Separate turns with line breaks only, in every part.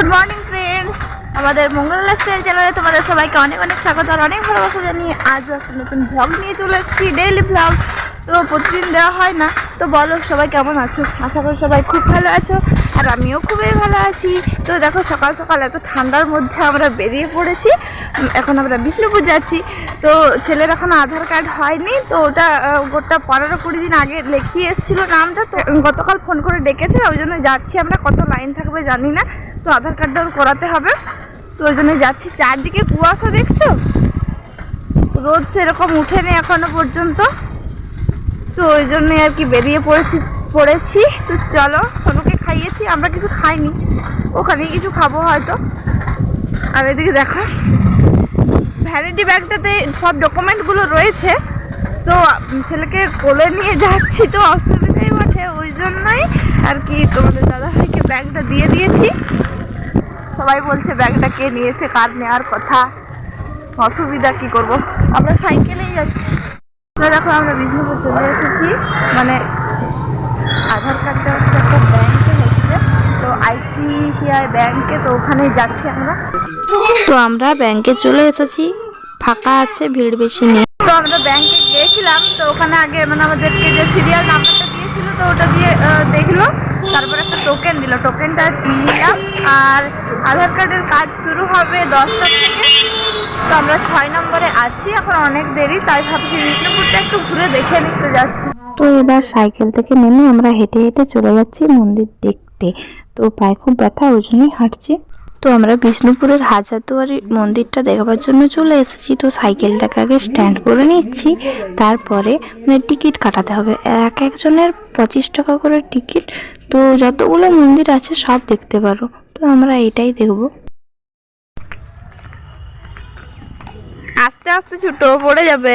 Good morning friends আমাদের মঙ্গল lifestyle চ্যানেলে তোমাদের সবাইকে অনেক অনেক স্বাগত আর অনেক ভালোবাসা জানিয়ে আজ একটা নতুন ভ্লগ নিয়ে চলে এসেছি ডেইলি ভ্লগ তো প্রতিদিন দেওয়া হয় না। তো বলো, সবাই কেমন আছো? আশা করি সবাই খুব ভালো আছো আর আমিও খুবই ভালো আছি। তো দেখো, সকাল সকাল এত ঠান্ডার মধ্যে আমরা বেরিয়ে পড়েছি। এখন আমরা বিষ্ণুপুর যাচ্ছি। তো ছেলের এখন আধার কার্ড হয়নি। তো ওটা গোটা পনেরো কুড়ি দিন আগে লেখিয়ে এসেছিল নামটা। তো গতকাল ফোন করে ডেকেছে, ওই জন্য যাচ্ছি আমরা। কত লাইন থাকবে জানি না। তো আধার কার্ডটা করাতে হবে। তো ওই জন্য যাচ্ছি। চারদিকে কুয়াশা দেখছ? রোদ সেরকম উঠেনি এখনও পর্যন্ত। তো ওই জন্যই আর কি বেরিয়ে পড়েছি পড়েছি। তো চলো, সোনুকে খাইয়েছি, আমরা কিছু খাইনি। ওখানে কিছু খাব হয়তো। আর এদিকে দেখো ভ্যানিটি ব্যাগটাতে সব ডকুমেন্টগুলো রয়েছে। তো ছেলেকে কোলে নিয়ে যাচ্ছি, তো অসুবিধাই বটে। ওই জন্যই আর কি তোমাদের দাদা ব্যাগটা দিয়ে দিয়েছি। সবাই বলছে, ব্যাগটা কে নিয়েছে? কার নেওয়ার কথা? অসুবিধা কি করব? আমরা সাইকেলেই যাচ্ছি। দেখো, আমরা বিষ্ণুপুর চলে এসেছি। মানে আধার কার্ডটা হচ্ছে একটা ব্যাংকে হচ্ছে। তো আইসিআই ব্যাংকে তো ওখানে যাচ্ছি আমরা।
তো আমরা ব্যাংকে চলে এসেছি। ফাঁকা আছে, ভিড় বেশি নেই।
তো আমরা ব্যাংকে গিয়েছিলাম। তো ওখানে আগে মানে আমাদেরকে যে সিরিয়াল নাম্বারটা তো ওটা দিয়ে দেখল। তারপর একটা টোকেন দিল। টোকেনটা নিলাম আর আধার কার্ডের কাজ শুরু হবে দশটা থেকে। তো আমরা ছয় নম্বরে আছি, এখন অনেক দেরি, তাই ভাবছি বিষ্ণুপুরটা একটু ঘুরে দেখে নিতে যাচ্ছি।
তো এবার সাইকেল থেকে নেমে আমরা হেঁটে হেঁটে চলে যাচ্ছি মন্দির দেখতে। তো পায়ে খুব ব্যথা, ওই জন্যই হাঁটছি। তো আমরা বিষ্ণুপুরের হাজারদুয়ারি মন্দিরটা দেখাবার জন্য চলে এসেছি। তো সাইকেলটাকে আগে স্ট্যান্ড করে নিচ্ছি, তারপরে মানে টিকিট কাটাতে হবে। এক একজনের পঁচিশ টাকা করে টিকিট। তো যতগুলো মন্দির আছে সব দেখতে পারো। তো আমরা এটাই দেখব।
আস্তে আস্তে ছোটো, পড়ে যাবে।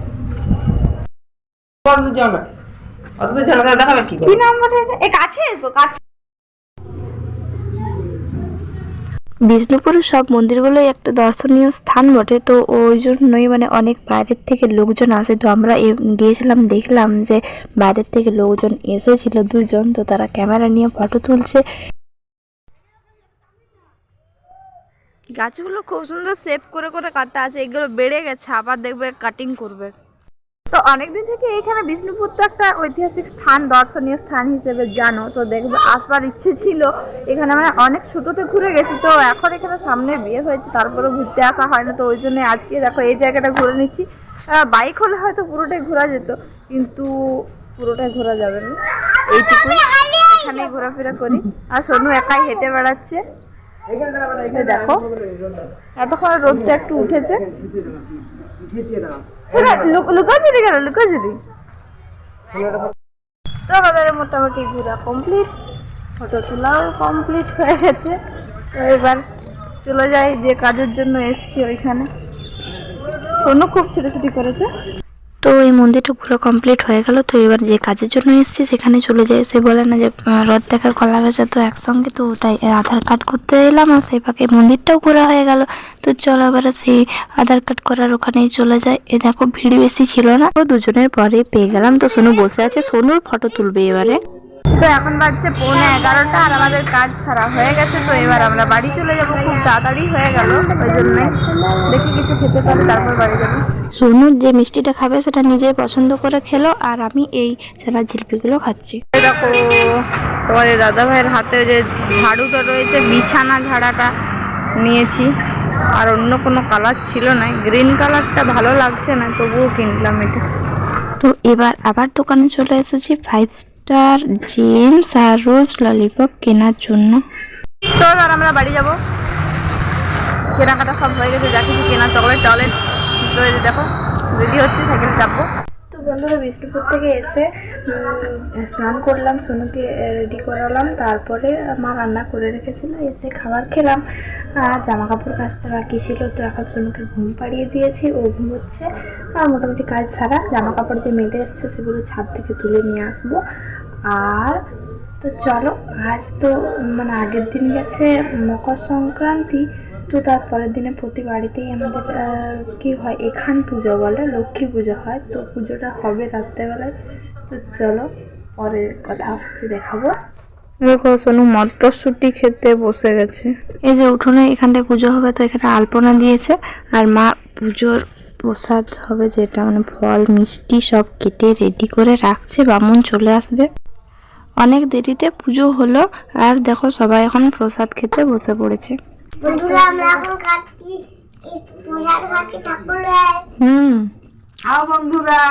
কি নাম্বার এ কাছে এসো কাছে।
বিষ্ণুপুরের সব মন্দিরগুলোই একটা দর্শনীয় স্থান বটে তো ওই জন্যই মানে অনেক বাইরের থেকে লোকজন আসে। তো আমরা এ- গিয়েছিলাম দেখলাম যে বাইরের থেকে লোকজন এসেছিল দুজন তো তারা ক্যামেরা নিয়ে ফটো তুলছে।
গাছগুলো খুব সুন্দর সেভ করে করে কাটা আছে এগুলো বেড়ে গেছে আবার দেখবে কাটিং করবে। তো অনেকদিন থেকে এখানে বিষ্ণুপুর তো একটা ঐতিহাসিক স্থান দর্শনীয় স্থান হিসেবে জানো। তো দেখবে আসবার ইচ্ছে ছিল। এখানে মানে অনেক ছোটোতে ঘুরে গেছি। তো এখন এখানে সামনে বিয়ে হয়েছে তারপরে ঘুরতে আসা হয় না। তো ওই জন্য আজকে দেখো এই জায়গাটা ঘুরে নিচ্ছি। বাইক হলে হয়তো পুরোটাই ঘোরা যেত কিন্তু পুরোটাই ঘোরা যাবে না। এইটুকুই। এখানেই ঘোরাফেরা করি। আর সোনু একাই হেঁটে বেড়াচ্ছে। দেখো। এতক্ষণ রোদটা একটু উঠেছে। লুকাছিলি কেন? লুকাছিলি তো আমাদের মোটামুটি ঘোরা কমপ্লিট ফটো তোলাও কমপ্লিট হয়ে গেছে। তো এবার চলে যাই যে কাজের জন্য এসছি ওইখানে। সোনু খুব ছুটোছুটি করেছে।
তো এই মন্দিরটা পুরো কমপ্লিট হয়ে গেল। তো এবার যে কাজের জন্য এসেছি, সেখানে চলে যাই সে বলে না যে রথ দেখা কলা বেচা তো একসঙ্গে, তো ওটাই আধার কার্ড করতে এলাম আর সেই পাকে মন্দিরটাও ঘোরা হয়ে গেল। তো চলো আবার সেই আধার কার্ড করার ওখানেই চলে যায় এ দেখো, ভিড় বেশি ছিল না। তো দুজনের পরে পেয়ে গেলাম। তো সোনু বসে আছে। সোনুর ফটো তুলবে এবারে।
তো এখন বাজছে পৌনে এগারোটা আর আমাদের কাজ সারা হয়ে গেছে তো এবার আমরা বাড়ি চলে যাব। খুব তাড়াতাড়ি হয়ে গেল ওই জন্যই। দেখি কিছু খেতে পারি তারপর বাড়ি যাব।
সোনুর যে মিষ্টিটা খাবে সেটা নিজেই পছন্দ করে খেলো আর আমি এই সেরা জিলিপিগুলো খাচ্ছি।
দেখো তোমাদের দাদা ভাইয়ের হাতে যে ঝাড়ুটা রয়েছে বিছানা ঝাড়াটা নিয়েছি। আর অন্য কোনো কালার ছিল না গ্রিন কালারটা ভালো লাগছে না তবুও কিনলাম এটা।
তো এবার আবার দোকানে চলে এসেছি ফাইভ স্টার জেমস আর রোজ ললিপপ কেনার জন্য।
তো আর আমরা বাড়ি যাব। কেনাকাটা সব হয়ে গেছে, যা কিছু কেনা চকলেট যে দেখো রেডি হচ্ছে সাইকেল চাপবো।
বন্ধুরা, বিষ্ণুপুর থেকে এসে স্নান করলাম, সোনুকে রেডি করালাম, তারপরে মা রান্না করে রেখেছিল, এসে খাবার খেলাম। আর জামা কাপড় কাচতে বাকি ছিল, তো এখন সোনুকে ঘুম পাড়িয়ে দিয়েছি, ও ঘুমোচ্ছে। আর মোটামুটি কাজ ছাড়া জামা কাপড় যে মেলে এসছে, সেগুলো ছাদ থেকে তুলে নিয়ে আসব। আর তো চলো, আজ তো মানে আগের দিন গেছে মকর সংক্রান্তি তো তারপরের দিনে প্রতি বাড়িতেই আমাদের কি হয়, এখান পুজো বলে, লক্ষ্মী পুজো হয়। তো পুজোটা হবে রাত্রেবেলায়। তো চলো, পরে কথা হচ্ছে, দেখাবো।
দেখো সোনু মটরশুটি খেতে বসে গেছে।
এই যে উঠোনে এখানটায় পুজো হবে, তো এখানে আলপনা দিয়েছে। আর মা পুজোর প্রসাদ হবে যেটা মানে ফল, মিষ্টি সব কেটে রেডি করে রাখছে। বামুন চলে আসবে। অনেক দেরিতে পুজো হলো। আর দেখো, সবাই এখন প্রসাদ খেতে বসে পড়েছে।
বন্ধুরা আমরা এখন কাটছি
হুম।
আও বন্ধুরা।